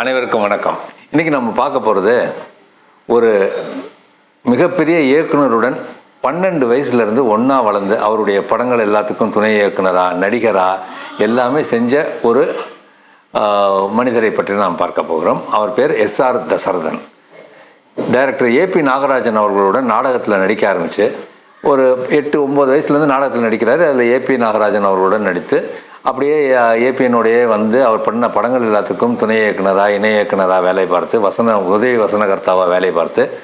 அனைவருக்கும் வணக்கம். இன்றைக்கி நம்ம பார்க்க போகிறது ஒரு மிகப்பெரிய இயக்குனருடன் பன்னெண்டு வயசுலேருந்து ஒன்றா வளர்ந்து அவருடைய படங்கள் எல்லாத்துக்கும் துணை இயக்குனரா நடிகரா எல்லாமே செஞ்ச ஒரு மனிதரை பற்றி நாம் பார்க்க போகிறோம். அவர் பேர் S R Dasarathan. Director A P Nagarajan அவர்களுடன் நாடகத்தில் நடிக்க ஆரம்பித்து ஒரு எட்டு ஒம்பது வயசுலேருந்து நாடகத்தில் நடிக்கிறாரு. அதில் ஏபி நாகராஜன் அவர்களுடன் நடித்து அப்படியே ஏபிஎனுடைய வந்து அவர் பண்ண படங்கள் எல்லாத்துக்கும் துணை இயக்குனராக இணை இயக்குனராக வேலை பார்த்து வசன உதவி வசனகர்த்தாவாக வேலை பார்த்து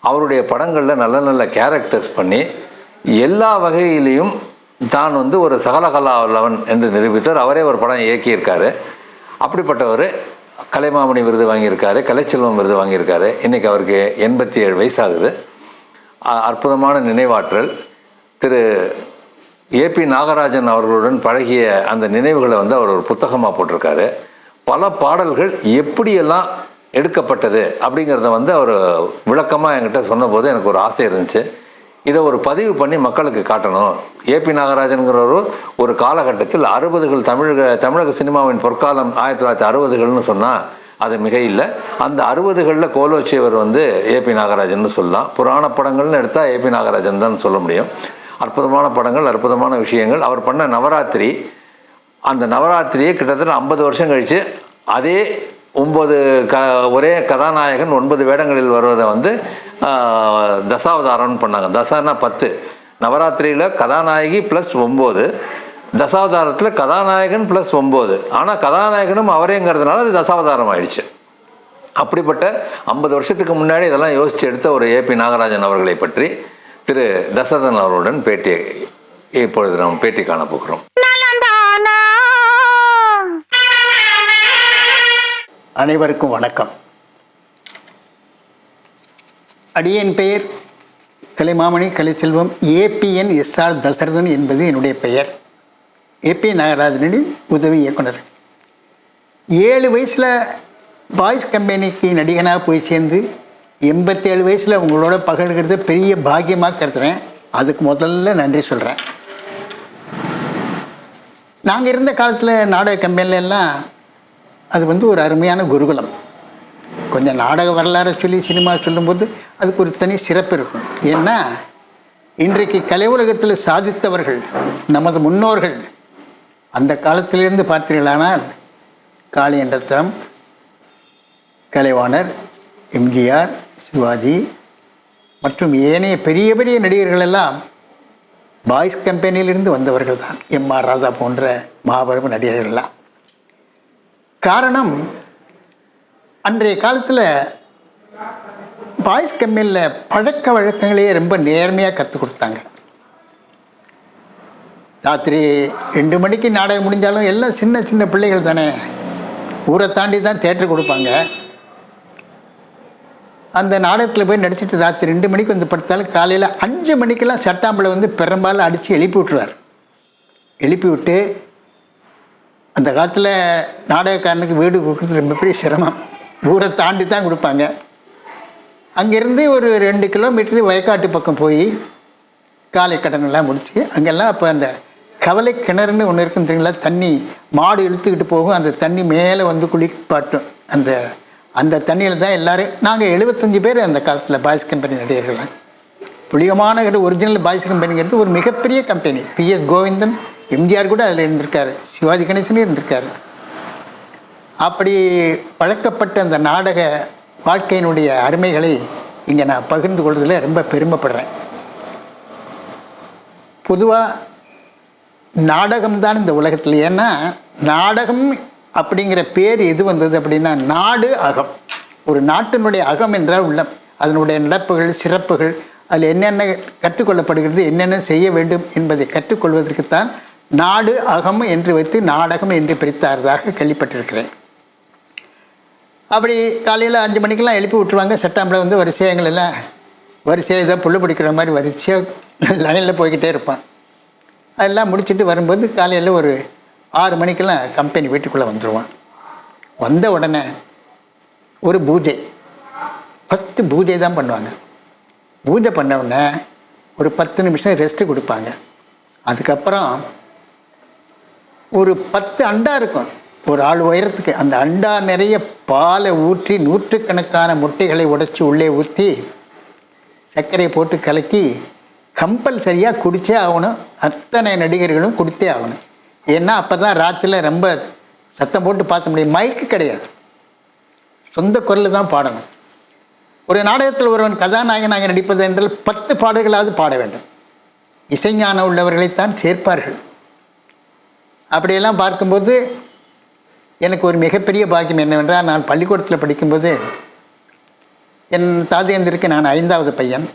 அவருடைய படங்களில் நல்ல நல்ல கேரக்டர்ஸ் பண்ணி எல்லா வகையிலையும் தான் வந்து ஒரு சகலகலாவல்லவன் என்று நிரூபித்தார் அவரே ஒரு படம் இயக்கியிருக்காரு. அப்படிப்பட்டவர் கலைமாமணி விருது வாங்கியிருக்காரு கலைச்செல்வம் விருது வாங்கியிருக்காரு. இன்றைக்கி அவருக்கு எண்பத்தி ஏழு வயசாகுது. அ- அற்புதமான நினைவாற்றல். திரு ஏபி நாகராஜன் அவர்களுடன் பழகிய அந்த நினைவுகளை வந்து அவர் ஒரு புத்தகமாக போட்டிருக்காரு. பல பாடல்கள் எப்படியெல்லாம் எடுக்கப்பட்டது அப்படிங்கிறத வந்து அவர் விளக்கமாக என்கிட்ட சொன்னபோது எனக்கு ஒரு ஆசை இருந்துச்சு. இதை ஒரு பதிவு பண்ணி மக்களுக்கு காட்டணும். ஏபி நாகராஜன்கிறவர் ஒரு காலகட்டத்தில் அறுபதுகள் தமிழக தமிழக சினிமாவின் பொற்காலம் ஆயிரத்தி தொள்ளாயிரத்தி அறுபதுகள்னு சொன்னால் அது மிக இல்லை. அந்த அறுபதுகளில் கோலோச்சியவர் வந்து ஏபி நாகராஜன் சொல்லலாம். புராண படங்கள்னு எடுத்தால் ஏபி நாகராஜன் தான் சொல்ல முடியும். அற்புதமான படங்கள் அற்புதமான விஷயங்கள். அவர் பண்ண நவராத்திரி அந்த நவராத்திரியை கிட்டத்தட்ட ஐம்பது வருஷம் கழித்து அதே ஒன்பது க ஒரே கதாநாயகன் ஒன்பது வேடங்களில் வருவதை வந்து தசாவதாரம்னு பண்ணாங்க. தசானா பத்து. நவராத்திரியில் கதாநாயகி ப்ளஸ் ஒம்பது. தசாவதாரத்தில் கதாநாயகன் ப்ளஸ் ஒம்பது. ஆனால் கதாநாயகனும் அவரேங்கிறதுனால அது தசாவதாரம் ஆயிடுச்சு. அப்படிப்பட்ட ஐம்பது வருஷத்துக்கு முன்னாடி இதெல்லாம் யோசித்து எடுத்த ஒரு ஏபி நாகராஜன் அவர்களை பற்றி திரு தசரதன் அவர்களுடன் பேட்டி இப்பொழுது நாம் பேட்டி காண போகிறோம். அனைவருக்கும் வணக்கம். அடியேன் பெயர் Kalaimamani Kalaiselvam ABN S R Dasarathan என்பது என்னுடைய பெயர். ஏபி நாகராஜனின் உதவி இயக்குனர். ஏழு வயசில் பாய்ஸ் கம்பெனிக்கு நடிகனாக போய் சேர்ந்து எண்பத்தேழு வயசில் உங்களோட பகிர்கிறது பெரிய பாக்கியமாக கருத்துறேன் அதுக்கு முதல்ல நன்றி சொல்கிறேன் நாங்கள் இருந்த காலத்தில் நாடக கம்பெனிலெல்லாம் அது வந்து ஒரு அருமையான குருகுலம். கொஞ்சம் நாடக வரலாறை சொல்லி சினிமா சொல்லும்போது அதுக்கு ஒரு தனி சிறப்பு இருக்கும். ஏன்னா இன்றைக்கு கலை உலகத்தில் சாதித்தவர்கள் நமது முன்னோர்கள் அந்த காலத்திலிருந்து பார்த்தீர்களானால் காளியண்டத்தம் கலைவாணர் எம்ஜிஆர் சிவாஜி மற்றும் ஏனைய பெரிய பெரிய நடிகர்கள் எல்லாம் பாய்ஸ் கம்பெனியிலிருந்து வந்தவர்கள் தான் எம் ஆர் ராதா போன்ற மாபெரும் நடிகர்கள்லாம். காரணம் அன்றைய காலத்தில் பாய்ஸ் கம்பெனியில் பழக்க வழக்கங்களையே ரொம்ப நேர்மையாக கற்றுக் கொடுத்தாங்க. ராத்திரி ரெண்டு மணிக்கு நாடகம் முடிஞ்சாலும் எல்லாம் சின்ன சின்ன பிள்ளைகள் தானே. ஊரை தாண்டி தான் தேட்டர் கொடுப்பாங்க. அந்த நாடகத்தில் போய் நடிச்சிட்டு ராத்திரி ரெண்டு மணிக்கு வந்து படுத்தாலும் காலையில் அஞ்சு மணிக்கெல்லாம் சட்டாம்பளை வந்து பெரும்பாலும் அடித்து எழுப்பி விட்டுருவார். எழுப்பி விட்டு அந்த காலத்தில் நாடகக்காரனுக்கு வீடு கொடுக்குறது ரொம்ப பெரிய சிரமம். ஊரை தாண்டி தான் கொடுப்பாங்க. அங்கேருந்து ஒரு ரெண்டு கிலோமீட்டர் வயக்காட்டு பக்கம் போய் காலை கடனெல்லாம் முடிச்சு அங்கெல்லாம் அப்போ அந்த கவலை கிணறுன்னு ஒன்று இருக்குன்னு தெரியுங்களா? தண்ணி மாடு இழுத்துக்கிட்டு போகும். அந்த தண்ணி மேலே வந்து குளிப்பாட்டும். அந்த அந்த தண்ணியில் தான் எல்லோரும் நாங்கள் எழுபத்தஞ்சு பேர் அந்த காலத்தில் பாய்ஸ் கம்பெனி நடிகர்கள். புளியமான ஒரிஜினல் பாய்ஸ் கம்பெனிங்கிறது ஒரு மிகப்பெரிய கம்பெனி. பிஎஸ் கோவிந்தன் எம்ஜிஆர் கூட அதில் இருந்திருக்காரு. சிவாஜி கணேசனும் இருந்திருக்காரு. அப்படி பழக்கப்பட்ட அந்த நாடக வாழ்க்கையினுடைய அருமைகளை இங்கே நான் பகிர்ந்து கொள்வதில் ரொம்ப பெருமைப்படுறேன். பொதுவாக நாடகம்தான் இந்த உலகத்தில். ஏன்னா நாடகம் அப்படிங்கிற பேர் எது வந்தது அப்படின்னா நாடு அகம். ஒரு நாட்டினுடைய அகம் என்றால் உள்ளம். அதனுடைய நடப்புகள் சிறப்புகள் அதில் என்னென்ன கற்றுக்கொள்ளப்படுகிறது என்னென்ன செய்ய வேண்டும் என்பதை கற்றுக்கொள்வதற்குத்தான் நாடு அகம் என்று வைத்து நாடகம் என்று பிரித்தாரதாக கேள்விப்பட்டிருக்கிறேன். அப்படி காலையில் அஞ்சு மணிக்கெல்லாம் எழுப்பி விட்டுருவாங்க. செட்டாம்பில் வந்து வரிசையாக எங்களெல்லாம் வரிசையாக ஏதோ புல்லு பிடிக்கிற மாதிரி வரிசையாக லைனில் போய்கிட்டே இருப்பான். அதெல்லாம் முடிச்சுட்டு வரும்போது காலையில் ஒரு ஆறு மணிக்கெல்லாம் கம்பெனி வீட்டுக்குள்ளே வந்துடுவான் வந்த உடனே ஒரு பூஜை. ஃபஸ்ட்டு பூஜை தான் பண்ணுவாங்க. பூஜை பண்ண உடனே ஒரு பத்து நிமிஷம் ரெஸ்ட்டு கொடுப்பாங்க. அதுக்கப்புறம் ஒரு பத்து அண்டா இருக்கும். ஒரு ஆள் உயரத்துக்கு. அந்த அண்டா நிறைய பாலை ஊற்றி நூற்றுக்கணக்கான முட்டைகளை உடைச்சி உள்ளே ஊற்றி சர்க்கரையை போட்டு கலக்கி கம்பல்சரியாக குடித்தே ஆகணும். அத்தனை நடிகர்களும் குடித்தே ஆகணும். ஏன்னா அப்போ தான் ராத்திரியில் ரொம்ப சத்தம் போட்டு பார்த்த முடியும். மைக்கு கிடையாது. சொந்த குரல் தான் பாடணும். ஒரு நாடகத்தில் ஒருவன் கதாநாயகனாக நடிப்பது என்றால் பத்து பாடல்களாவது பாட வேண்டும். இசைஞானம் உள்ளவர்களைத்தான் சேர்ப்பார்கள். அப்படியெல்லாம் பார்க்கும்போது எனக்கு ஒரு மிகப்பெரிய பாக்கியம் என்னவென்றால் நான் பள்ளிக்கூடத்தில் படிக்கும்போது என் தாதேந்திருக்கு நான் ஐந்தாவது பையன்.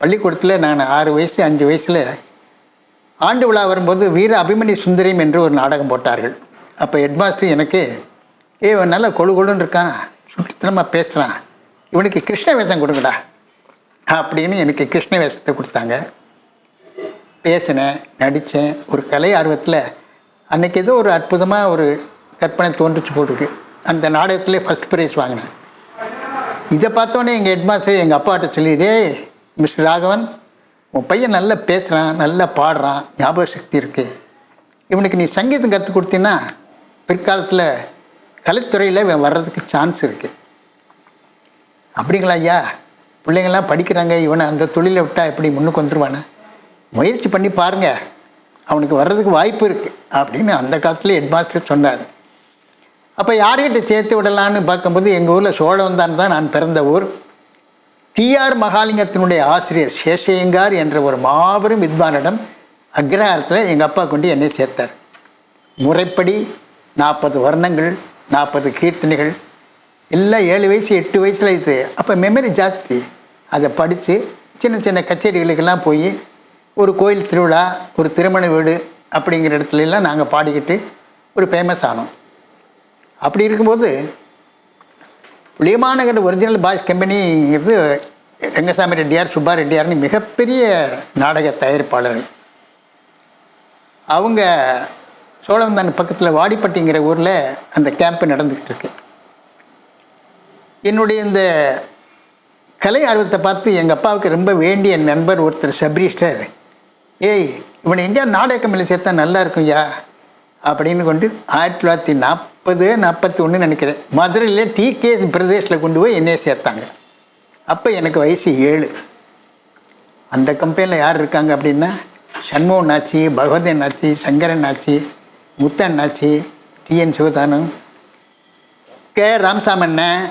பள்ளிக்கூடத்தில் நான் ஆறு வயசு அஞ்சு வயசில் ஆண்டு விழா வரும்போது வீர அபிமன்யு சுந்தரியம் என்று ஒரு நாடகம் போட்டார்கள். அப்போ ஹெட்மாஸ்டர் எனக்கு ஏ இவன் நல்லா கொழு கொழுன்னு இருக்கான். சுற்றுத்தனமாக பேசுகிறான் இவனுக்கு கிருஷ்ண வேஷம் கொடுங்கடா. அப்படின்னு எனக்கு கிருஷ்ண வேஷத்தை கொடுத்தாங்க. பேசினேன் நடித்தேன். ஒரு கலை ஆர்வத்தில் அன்னைக்கு ஏதோ ஒரு அற்புதமாக ஒரு கற்பனை தோன்றுச்சு போட்டிருக்கு. அந்த நாடகத்திலே ஃபஸ்ட் ப்ரைஸ் வாங்கினேன். இதை பார்த்தோன்னே எங்கள் ஹெட்மாஸ்டர் எங்கள் அப்பாட்ட சொல்லி மிஸ்டர் ராகவன் உன் பையன் நல்லா பேசுகிறான் நல்லா பாடுறான் ஞாபக சக்தி இருக்குது இவனுக்கு நீ சங்கீதம் கற்றுக் கொடுத்தீன்னா பிற்காலத்தில் கலைத்துறையில் இவன் வர்றதுக்கு சான்ஸ் இருக்குது அப்படிங்களா ஐயா? பிள்ளைங்கள்லாம் படிக்கிறாங்க இவனை அந்த தொழிலை விட்டால் எப்படி முன்னுக்கு வந்துடுவானே முயற்சி பண்ணி பாருங்கள் அவனுக்கு வர்றதுக்கு வாய்ப்பு இருக்குது அப்படின்னு அந்த காலத்தில் ஹெட்மாஸ்டர் சொன்னார். அப்போ யார்கிட்ட சேர்த்து விடலான்னு பார்க்கும்போது எங்கள் ஊரில் சோழவந்தான் தான் நான் பிறந்த ஊர். டிஆர் மகாலிங்கத்தினுடைய ஆசிரியர் சேஷையங்கார் என்ற ஒரு மாபெரும் வித்வானிடம் அக்ரஹாரத்தில் எங்கள் அப்பா கொண்டு என்னை சேர்த்தார். முறைப்படி நாற்பது வர்ணங்கள் நாற்பது கீர்த்தனைகள் எல்லாம் ஏழு வயசு எட்டு வயசில் இது. அப்போ மெமரி ஜாஸ்தி. அதை படித்து சின்ன சின்ன கச்சேரிகளுக்கெல்லாம் போய் ஒரு கோயில் திருவிழா ஒரு திருமண வீடு அப்படிங்கிற இடத்துல எல்லாம் நாங்கள் பாடிக்கிட்டு ஒரு ஃபேமஸ் ஆனோம். அப்படி இருக்கும்போது புளியமாநகர் ஒரிஜினல் பாய்ஸ் கம்பெனிங்கிறது ரங்கசாமி ரெட்டியார் சுப்பா ரெட்டியார்னு மிகப்பெரிய நாடக தயாரிப்பாளர்கள். அவங்க சோழவந்தான் பக்கத்தில் வாடிப்பட்டிங்கிற ஊரில் அந்த கேம்ப் நடந்துக்கிட்டு இருக்கு. என்னுடைய இந்த கலை ஆர்வத்தை பார்த்து எங்கள் அப்பாவுக்கு ரொம்ப வேண்டிய நண்பர் ஒருத்தர் சப்ரீஸ்டர் ஏய் இவனை எங்கேயா நாடக கம்பெனியில் சேர்த்தா நல்லா இருக்கும்யா? அப்படின்னு கொண்டு ஆயிரத்தி தொள்ளாயிரத்தி நாற்பது நாற்பத்தி ஒன்று நினைக்கிறேன். மதுரையில் டிகே பிரதேஷில் கொண்டு போய் என்னை சேர்த்தாங்க. அப்போ எனக்கு வயசு ஏழு. அந்த கம்பெனியில் யார் இருக்காங்க அப்படின்னா Shanmugan Aachi Bhagavathan Aachi Sankaran Aachi Muthan Aachi T N Sivathanam K ராமசாமண்ணன்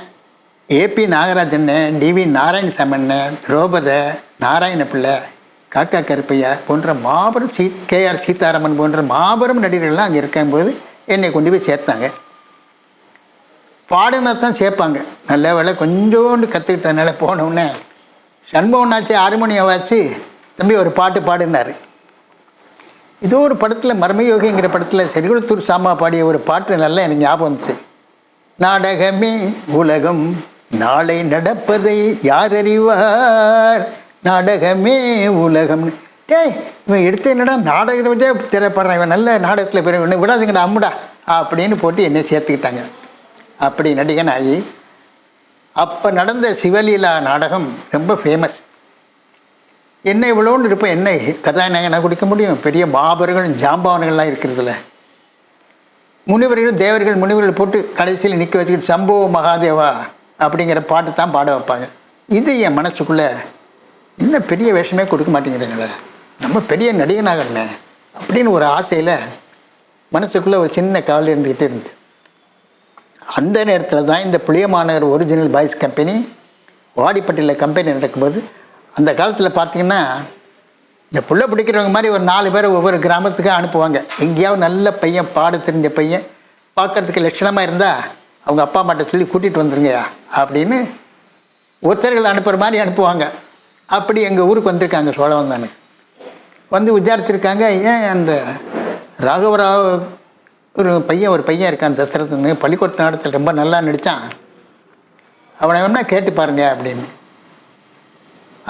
A P நாகராஜண்ண டிவி நாராயணசாமண்ணன் திரௌபத நாராயண பிள்ளை காக்கா கருப்பையா போன்ற மாபெரும் சீ கேஆர் சீதாராமன் போன்ற மாபெரும் நடிகர்கள்லாம் அங்கே இருக்கும்போது என்னை கொண்டு போய் சேர்த்தாங்க. பாடினா தான் சேர்ப்பாங்க. நல்ல வேலை கொஞ்சோண்டு கற்றுக்கிட்டதுனால போனோடனே சண்முகனாச்சு ஆறு தம்பி ஒரு பாட்டு பாடினார். இதோ ஒரு படத்தில் மர்மயோகிங்கிற படத்தில் செரிகுளத்தூர் சாமா பாடிய ஒரு பாட்டு நல்லா எனக்கு ஞாபகம் இருந்துச்சு நாடகமே உலகம் நாளை நடப்பதை யார் அறிவார்? நாடகமே உலகம் டேய் இவன் எடுத்து என்னடா நாடகத்தை வச்சே திரைப்படுறான் இவன் நல்ல நாடகத்தில் பெரிய இவனை விடாதீங்கடா அம்முடா அப்படின்னு போட்டு என்னை சேர்த்துக்கிட்டாங்க. அப்படி நடிகன் ஆகி அப்போ நடந்த சிவலீலா நாடகம் ரொம்ப ஃபேமஸ் என்ன இவ்வளோன்னு இருப்பேன் என்ன கதாநாயகனாக குடிக்க முடியும்? பெரிய மாபர்கள் ஜாம்பவான்கள்லாம் இருக்கிறதுல. முனிவர்கள் தேவர்கள் முனிவர்கள் போட்டு கடைசியில் நிற்க வச்சுக்கிட்டு சம்போ மகாதேவா அப்படிங்கிற பாட்டு தான் பாட வைப்பாங்க. இது என் மனசுக்குள்ளே இன்னும் பெரிய வேஷமே கொடுக்க மாட்டேங்கிறீங்களே? நம்ம பெரிய நடிகனாகண்ணே அப்படின்னு ஒரு ஆசையில் மனசுக்குள்ளே ஒரு சின்ன கவலை இருந்துக்கிட்டே இருந்துச்சு அந்த நேரத்தில் தான் இந்த Puliyamanagar original boys company வாடிப்பட்டியில் கம்பெனி நடக்கும்போது அந்த காலத்தில் பார்த்தீங்கன்னா இந்த புள்ள பிடிக்கிறவங்க மாதிரி ஒரு நாலு பேர் ஒவ்வொரு கிராமத்துக்கும் அனுப்புவாங்க. எங்கேயாவது நல்ல பையன் பாட தெரிஞ்ச பையன் பார்க்கறதுக்கு லட்சணமாக இருந்தால் அவங்க அப்பா அம்மாட்ட சொல்லி கூட்டிகிட்டு வந்துருங்கயா அப்படின்னு ஒருத்தர்கள் அனுப்புகிற மாதிரி அனுப்புவாங்க. அப்படி எங்கள் ஊருக்கு வந்திருக்காங்க சோழவந்தானுக்கு வந்து விசாரிச்சிருக்காங்க ஏன் அந்த ராகவராவ் ஒரு பையன் ஒரு பையன் இருக்கான் தசரத்துன்னு பள்ளிக்கூடத்து நாடகத்தில் ரொம்ப நல்லா நடித்தான் அவனை வேணா கேட்டு பாருங்க அப்படின்னு.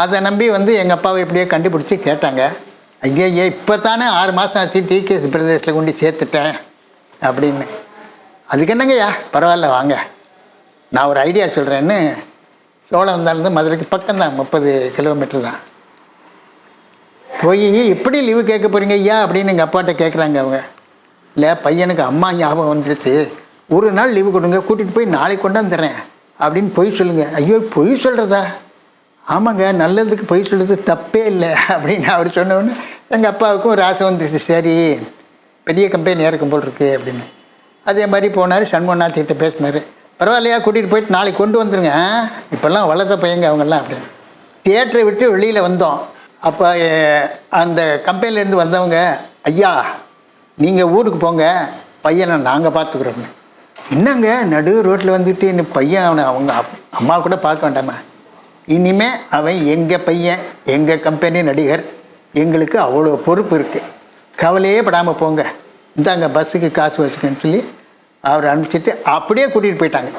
அதை நம்பி வந்து எங்கள் அப்பாவை எப்படியோ கண்டுபிடிச்சி கேட்டாங்க. ஐயா இப்போ தானே ஆறு மாதம் ஆச்சு டிகேஎஸ் பிரதேசில் கொண்டு சேர்த்துட்டேன் அப்படின்னு. அதுக்கு என்னங்கய்யா? பரவாயில்ல வாங்க. நான் ஒரு ஐடியா சொல்கிறேன்னு சோழவந்தாலேருந்து மதுரைக்கு பக்கம்தான் முப்பது கிலோமீட்டர் தான். போய் எப்படி லீவு கேட்க போகிறீங்க ஐயா? அப்படின்னு எங்கள் அப்பாட்ட கேட்குறாங்க அவங்க. இல்லை பையனுக்கு அம்மா ஞாபகம் வந்துருச்சு. ஒரு நாள் லீவு கொடுங்க கூட்டிகிட்டு போய் நாளைக்கு கொண்டாந்துடுறேன் அப்படின்னு பொய் சொல்லுங்க. ஐயோ பொய் சொல்கிறதா ஆமாங்க நல்லதுக்கு பொய் சொல்கிறது தப்பே இல்லை. அப்படின்னு அவர் சொன்ன எங்கள் அப்பாவுக்கும் ஒரு ஆசை வந்துருச்சு. சரி பெரிய கம்பெனி இருக்கும் போல் இருக்கு? அப்படின்னு. அதே மாதிரி போனார் சண்முகநாத்திட்ட பேசினார். பரவாயில்லையா கூட்டிகிட்டு போயிட்டு நாளைக்கு கொண்டு வந்துருங்க. இப்போல்லாம் வளர்த்த பையங்க அவங்கெல்லாம் அப்படின்னு தியேட்டரை விட்டு வெளியில் வந்தோம். அப்போ அந்த கம்பெனிலேருந்து வந்தவங்க ஐயா நீங்கள் ஊருக்கு போங்க. பையனை நாங்கள் பார்த்துக்குறோன்னு என்னங்க நடு ரோட்டில் வந்துட்டு இந்த பையன் அவனை அவங்க அப்- அம்மா கூட பார்க்க வேண்டாமா? இனிமே அவன் எங்கள் பையன் எங்கள் கம்பெனி நடிகர் எங்களுக்கு அவ்வளோ பொறுப்பு இருக்குது கவலையே படாமல் போங்க. இந்தாங்க பஸ்ஸுக்கு காசு வச்சுக்கன்னு சொல்லி அவர் அனுப்பிச்சிட்டு அப்படியே கூட்டிகிட்டு போயிட்டாங்க.